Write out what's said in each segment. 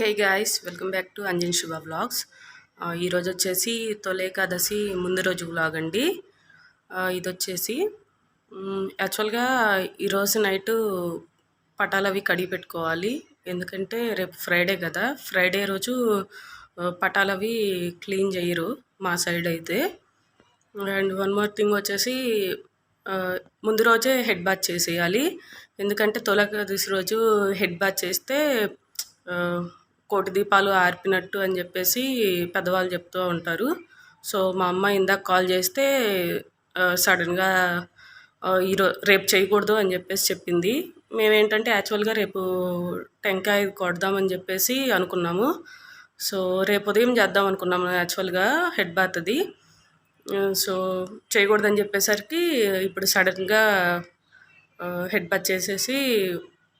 Hey guys welcome back to Anjan Shubha vlogs ఈరోజు వచ్చేసి తొలేకాదశి ముందు రోజు వ్లాగ్ అండి. ఇది వచ్చేసి యాక్చువల్గా ఈరోజు నైటు పటాలు అవి కడిగి పెట్టుకోవాలి. ఎందుకంటే రేపు ఫ్రైడే కదా. ఫ్రైడే రోజు పటాలు అవి క్లీన్ చేయరు మా సైడ్ అయితే. అండ్ వన్ మోర్ థింగ్ వచ్చేసి ముందు రోజే హెడ్ బాత్ చేసేయాలి. ఎందుకంటే తొలకదశి రోజు హెడ్ బాత్ చేస్తే కోటి దీపాలు ఆర్పినట్టు అని చెప్పేసి పెద్దవాళ్ళు చెప్తూ ఉంటారు. సో మా అమ్మ ఇందాక కాల్ చేస్తే సడన్గా ఈరో రేపు చేయకూడదు అని చెప్పేసి చెప్పింది. మేమేంటంటే యాక్చువల్గా రేపు టెంకాయ కొడదామని చెప్పేసి అనుకున్నాము. సో రేపు ఉదయం చేద్దాం అనుకున్నాము యాక్చువల్గా హెడ్ బాత్ అది. సో చేయకూడదని చెప్పేసరికి ఇప్పుడు సడన్గా హెడ్ బాత్ చేసేసి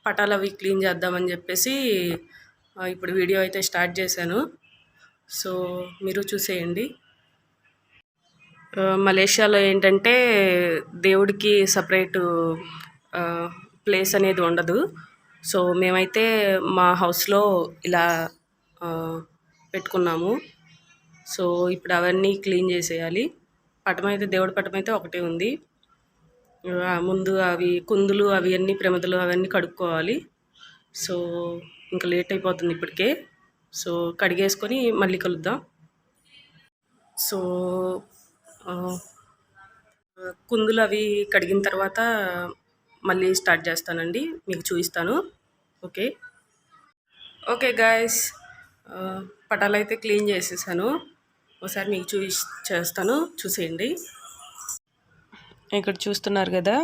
పటాలు అవి క్లీన్ చేద్దామని చెప్పేసి ఇప్పుడు వీడియో అయితే స్టార్ట్ చేశాను. సో మీరు చూసేయండి. మలేషియాలో ఏంటంటే దేవుడికి సపరేట్ ప్లేస్ అనేది ఉండదు. సో మేమైతే మా హౌస్లో ఇలా పెట్టుకున్నాము. సో ఇప్పుడు అవన్నీ క్లీన్ చేసేయాలి. పటం అయితే దేవుడి పటం అయితే ఒకటే ఉంది. ముందు అవి కుందులు అవి అన్నీ ప్రమిదలు అవన్నీ కడుక్కోవాలి. సో ఇంకా లేట్ అయిపోతుంది ఇప్పటికే. సో కడిగేసుకొని మళ్ళీ కలుద్దాం. సో కుందులు అవి కడిగిన తర్వాత మళ్ళీ స్టార్ట్ చేస్తానండి. మీకు చూపిస్తాను. ఓకే. ఓకే గాయస్ పటాలు అయితే క్లీన్ చేసేసాను. ఒకసారి మీకు చూపి చేస్తాను. చూసేయండి. ఇక్కడ చూస్తున్నారు కదా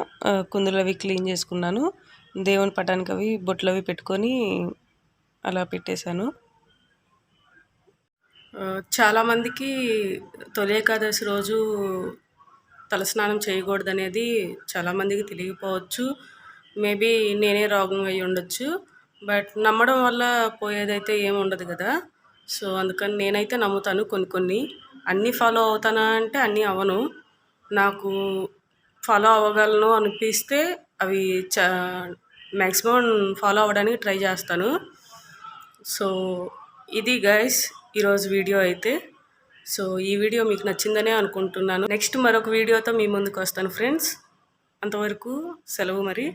కుందులు అవి క్లీన్ చేసుకున్నాను. దేవుని పటానికి అవి బొట్లు అవి పెట్టుకొని అలా పెట్టేశాను. చాలామందికి తొలి ఏకాదశి రోజు తలస్నానం చేయకూడదు అనేది చాలామందికి తెలియకపోవచ్చు. మేబీ నేనే రోగం అయి ఉండొచ్చు. బట్ నమ్మడం వల్ల పోయేదైతే ఏమి ఉండదు కదా. సో అందుకని నేనైతే నమ్ముతాను కొన్ని కొన్ని. అన్నీ ఫాలో అవుతానా అంటే అన్నీ అవ్వను. నాకు ఫాలో అవ్వగలను అనిపిస్తే అవి చ మ్యాక్సిమం ఫాలో అవ్వడానికి ట్రై చేస్తాను. సో ఇది గైస్ ఈరోజు వీడియో అయితే. సో ఈ వీడియో మీకు నచ్చిందనే అనుకుంటున్నాను. నెక్స్ట్ మరొక వీడియోతో మీ ముందుకు వస్తాను ఫ్రెండ్స్ అంతవరకు సెలవు మరి.